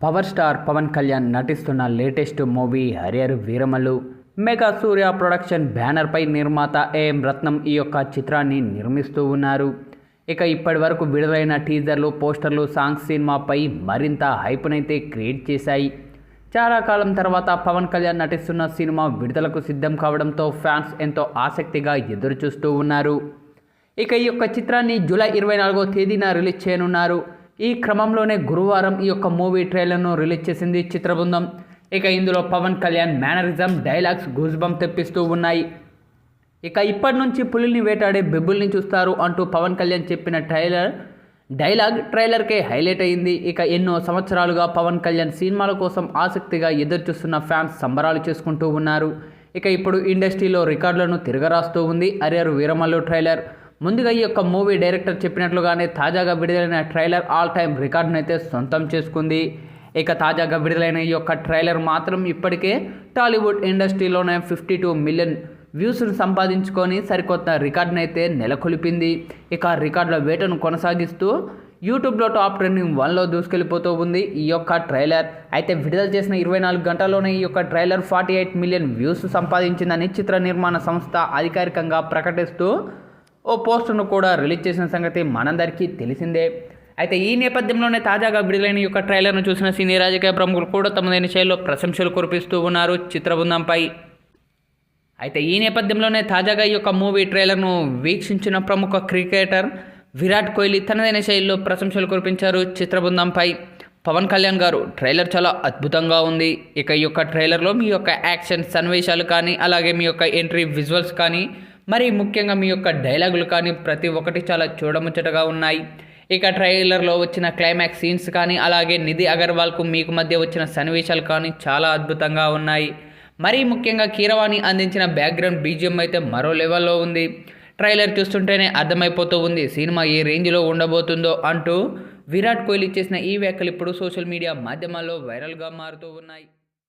Power star Pawan Kalyan నటిస్తున్న latest movie Harihara Veeramallu Mega Surya production బ్యానర్పై నిర్మాత ఏఎం రత్నం ఈ యొక్క చిత్రాన్ని నిర్మిస్తూ ఉన్నారు. ఇక ఇప్పటి వరకు విడుదలైన టీజర్లు పోస్టర్లు సాంగ్స్ సినిమాపై మరింత హైప్నైతే క్రియేట్ చేశాయి. చాలా కాలం తర్వాత పవన్ కళ్యాణ్ నటిస్తున్న సినిమా విడుదలకు సిద్ధం కావడంతో ఫ్యాన్స్ ఎంతో ఆసక్తిగా ఎదురుచూస్తూ ఉన్నారు. ఇక ఈ యొక్క చిత్రాన్ని జూలై ఇరవై నాలుగో తేదీన రిలీజ్ చేయనున్నారు. ఈ క్రమంలోనే గురువారం ఈ యొక్క మూవీ ట్రైలర్ను రిలీజ్ చేసింది చిత్రబృందం. ఇక ఇందులో Pawan Kalyan mannerism dialogues goosebumps తెప్పిస్తూ ఉన్నాయి. ఇక ఇప్పటి నుంచి పులిని వేటాడే బెబ్బుల్ని చూస్తారు అంటూ పవన్ కళ్యాణ్ చెప్పిన ట్రైలర్ డైలాగ్ ట్రైలర్కే హైలైట్ అయింది. ఇక ఎన్నో సంవత్సరాలుగా పవన్ కళ్యాణ్ సినిమాల కోసం ఆసక్తిగా ఎదురుచూస్తున్న ఫ్యాన్స్ సంబరాలు చేసుకుంటూ ఉన్నారు. ఇక ఇప్పుడు ఇండస్ట్రీలో రికార్డులను తిరగరాస్తూ ఉంది అరియర్ వీరమల్లు ట్రైలర్. ముందుగా ఈ యొక్క మూవీ డైరెక్టర్ చెప్పినట్లుగానే తాజాగా విడుదలైన ట్రైలర్ ఆల్ టైమ్ రికార్డును అయితే సొంతం చేసుకుంది. ఇక తాజాగా విడుదలైన ఈ యొక్క ట్రైలర్ మాత్రం ఇప్పటికే టాలీవుడ్ ఇండస్ట్రీలోనే ఫిఫ్టీ టూ మిలియన్ వ్యూస్ను సంపాదించుకొని సరికొత్త రికార్డును అయితే నెలకొల్పింది. ఇక రికార్డుల వేటను కొనసాగిస్తూ యూట్యూబ్లో టాప్ ట్రెండింగ్ వన్లో దూసుకెళ్ళిపోతూ ఉంది ఈ యొక్క ట్రైలర్. అయితే విడుదల చేసిన ఇరవై నాలుగు గంటల్లోనే ఈ యొక్క trailer forty eight million views సంపాదించిందని చిత్ర నిర్మాణ సంస్థ అధికారికంగా ప్రకటిస్తూ ఓ పోస్టును కూడా రిలీజ్ చేసిన సంగతి మనందరికీ తెలిసిందే. అయితే ఈ నేపథ్యంలోనే తాజాగా విడుదలైన యొక్క ట్రైలర్ను చూసిన సినీ రాజకీయ ప్రముఖులు కూడా తమదైన శైలిలో ప్రశంసలు కురిపిస్తూ ఉన్నారు చిత్రబృందంపై. అయితే ఈ నేపథ్యంలోనే తాజాగా ఈ యొక్క మూవీ ట్రైలర్ను వీక్షించిన ప్రముఖ క్రికెటర్ విరాట్ కోహ్లీ తనదైన శైలిలో ప్రశంసలు కురిపించారు చిత్రబృందంపై. పవన్ కళ్యాణ్ గారు ట్రైలర్ చాలా అద్భుతంగా ఉంది. ఇక ఈ యొక్క ట్రైలర్లో మీ యొక్క యాక్షన్ సన్నివేశాలు కానీ అలాగే మీ యొక్క ఎంట్రీ విజువల్స్ కానీ మరి ముఖ్యంగా మీ యొక్క డైలాగులు కానీ ప్రతి ఒక్కటి చాలా చూడముచ్చటగా ఉన్నాయి. ఇక ట్రైలర్లో వచ్చిన క్లైమాక్స్ సీన్స్ కానీ అలాగే నిధి అగర్వాల్కు మీకు మధ్య వచ్చిన సన్నివేశాలు కానీ చాలా అద్భుతంగా ఉన్నాయి. మరీ ముఖ్యంగా కీరవాణి అందించిన బ్యాక్గ్రౌండ్ బీజిఎం అయితే మరో లెవెల్లో ఉంది. ట్రైలర్ చూస్తుంటేనే అర్థమైపోతూ ఉంది సినిమా ఏ రేంజ్లో ఉండబోతుందో అంటూ విరాట్ కోహ్లీ చేసిన ఈ వ్యాఖ్యలు ఇప్పుడు సోషల్ మీడియా మాధ్యమాల్లో వైరల్గా మారుతూ ఉన్నాయి.